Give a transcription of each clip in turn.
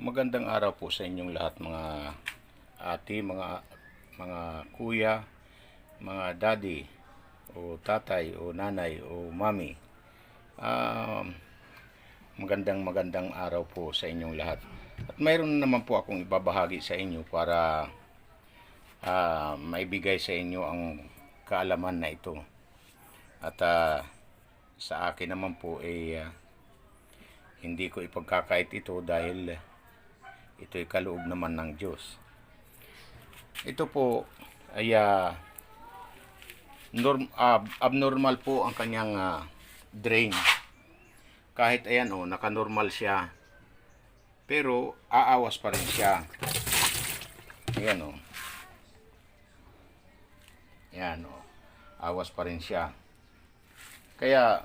Magandang araw po sa inyong lahat mga ate, mga mga kuya, mga daddy o tatay o nanay o mami. Um, magandang magandang araw po sa inyong lahat. At mayroon naman po akong ibabahagi sa inyo para ah, maibigay sa inyo ang kaalaman na ito. At ah, sa akin naman po ay ah, hindi ko ipagkakait ito dahil ito'y kaloob naman ng Diyos. Ito po ay ah, norm, ah, abnormal po ang kanyang ah, drain. Kahit ayan oh, naka-normal siya. Pero aawas pa rin siya. Ayan oh. Ayan oh. Awas pa rin siya. Kaya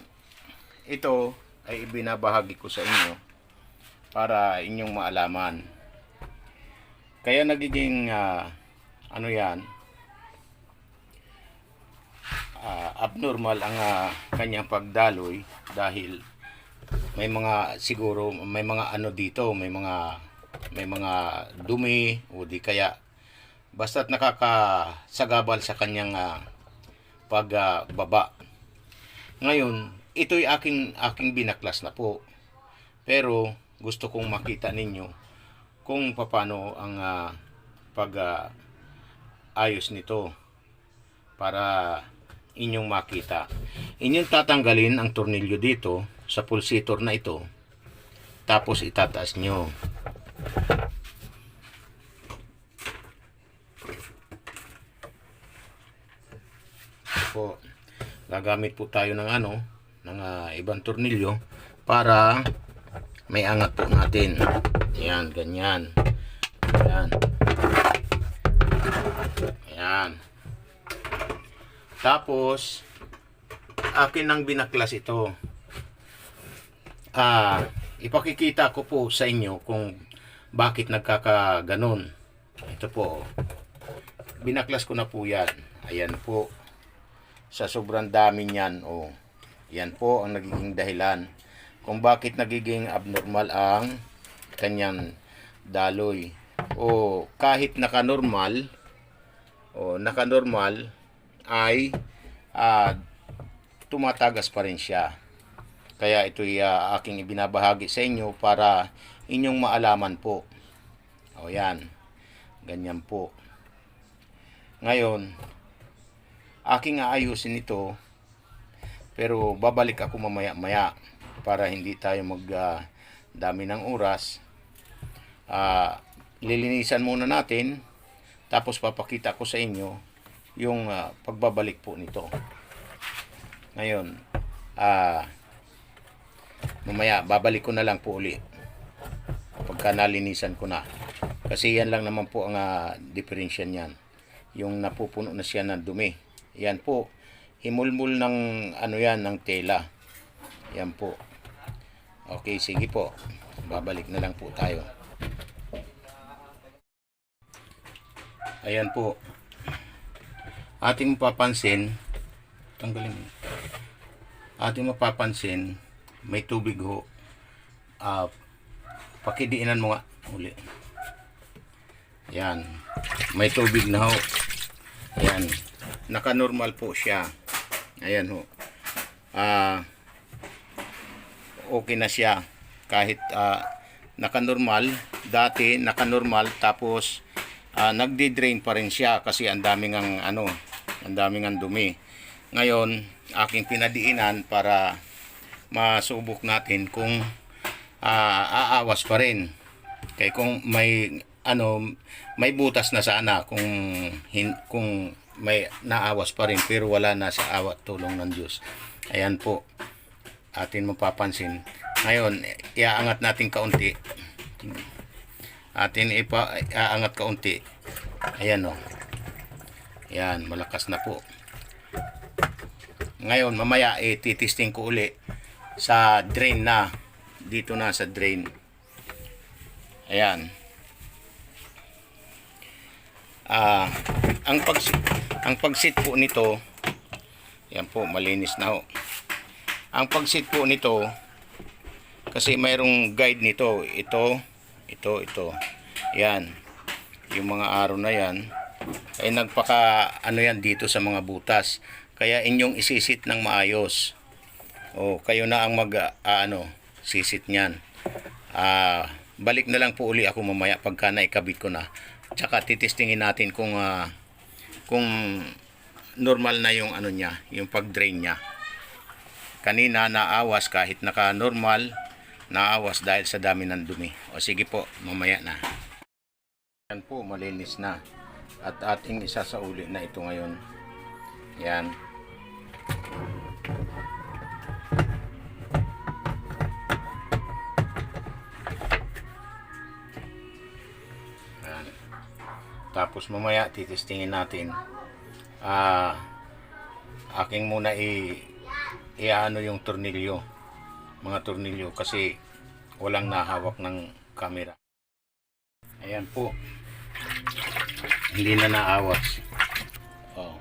ito ay ibinabahagi ko sa inyo para inyong maalaman. Kaya nagiging ah, ano yan, ah, abnormal ang ah, kanyang pagdaloy dahil may mga siguro may mga ano dito, may mga may mga dumi o di kaya basta't nakakasagabal sa kanyang ah, pagbaba. Ngayon, ito'y aking aking binaklas na po. Pero gusto kong makita ninyo kung paano ang ah, pag ah, ayos nito para inyong makita. Inyong tatanggalin ang tornilyo dito sa pulsator na ito. Tapos itataas nyo. Po, gagamit po tayo ng ano, ng ah, ibang tornilyo para may angat po natin. Yan, ganyan. Yan. Yan. Tapos, akin nang binaklas ito. Ah, ipakikita ko po sa inyo kung bakit nagkakaganon. Ito po. Binaklas ko na po yan. Ayan po. Sa sobrang dami niyan. Oh. Yan po ang nagiging dahilan kung bakit nagiging abnormal ang kanyang daloy. O kahit naka-normal, o naka-normal ay ah, tumatagas pa rin siya. Kaya ito'y ah, aking ibinabahagi sa inyo para inyong maalaman po. O yan. Ganyan po. Ngayon, aking aayusin ito pero babalik ako mamaya-maya para hindi tayo mag ah, dami ng oras. Ah, lilinisan muna natin tapos papakita ko sa inyo yung ah, pagbabalik po nito. Ngayon, ah mamaya babalik ko na lang po uli pagka nalinisan ko na. Kasi yan lang naman po ang uh, differential niyan. Yung napupuno na siya ng dumi. Yan po. Himulmul ng ano yan, ng tela. Yan po. Okay, sige po. Babalik na lang po tayo. Ayan po. Ating mapapansin, tanggalin. Ating mapapansin, may tubig ho. Ah, pakidiinan mo nga uli. Yan. May tubig na ho. Ayan. Naka-normal po siya. Ayan ho. Ah, okay na siya. Kahit ah, naka-normal, dati naka-normal tapos ah, nagdi-drain pa rin siya kasi ang daming ang ano, ang daming ang dumi. Ngayon, aking pinadiinan para masubok natin kung ah, aawas pa rin. Kaya kung may ano may butas na sana kung hin, kung may naawas pa rin pero wala na sa awat tulong ng Diyos. Ayan po. Atin mapapansin. Ngayon, iaangat natin kaunti. Atin ipa iaangat kaunti. Ayan oh. Ayan, malakas na po. Ngayon, mamaya titisting ko uli sa drain na. Dito na sa drain. Ayan. Ah, ang pag ang pagsit po nito, yan po, malinis na ho. Ang pagsit po nito, kasi mayroong guide nito, ito, ito, ito. Yan. Yung mga araw na yan, ay nagpaka, ano yan dito sa mga butas. Kaya inyong isisit ng maayos. O, kayo na ang mag, ah, ano, sisit niyan. Ah, balik na lang po uli ako mamaya pagka naikabit ko na. Tsaka titistingin natin kung, ah, kung normal na yung ano niya, yung pag-drain niya. Kanina naawas kahit naka-normal, naawas dahil sa dami ng dumi. O sige po, mamaya na. Yan po, malinis na. At ating isasauli na ito ngayon. Yan. Yan. Tapos mamaya titistingin natin. Ah, aking muna i iano yung tornilyo. Mga tornilyo kasi walang nahawak ng camera. Ayan po. Hindi na naawas. Oh.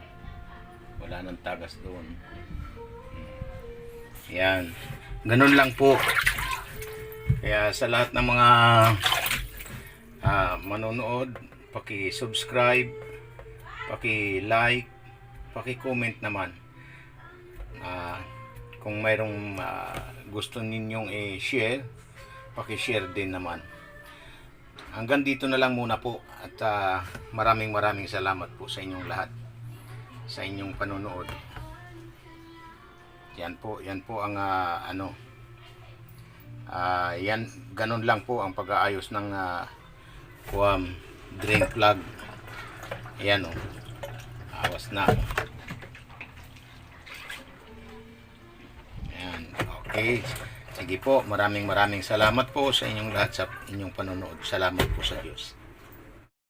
Wala nang tagas doon. Hmm. Yan. Ganun lang po. Kaya sa lahat ng mga ah, manonood, paki-subscribe, paki-like, paki-comment naman. Kung mayroong ah, gusto ninyong i-share, paki-share din naman. Hanggang dito na lang muna po at ah, maraming maraming salamat po sa inyong lahat sa inyong panonood. Yan po, yan po ang ah, ano ah, yan ganun lang po ang pag-aayos ng ah, kuwam drain plug. Ayan oh. Awas na. Okay. Sige po, maraming maraming salamat po sa inyong lahat sa inyong panonood. Salamat po sa Diyos.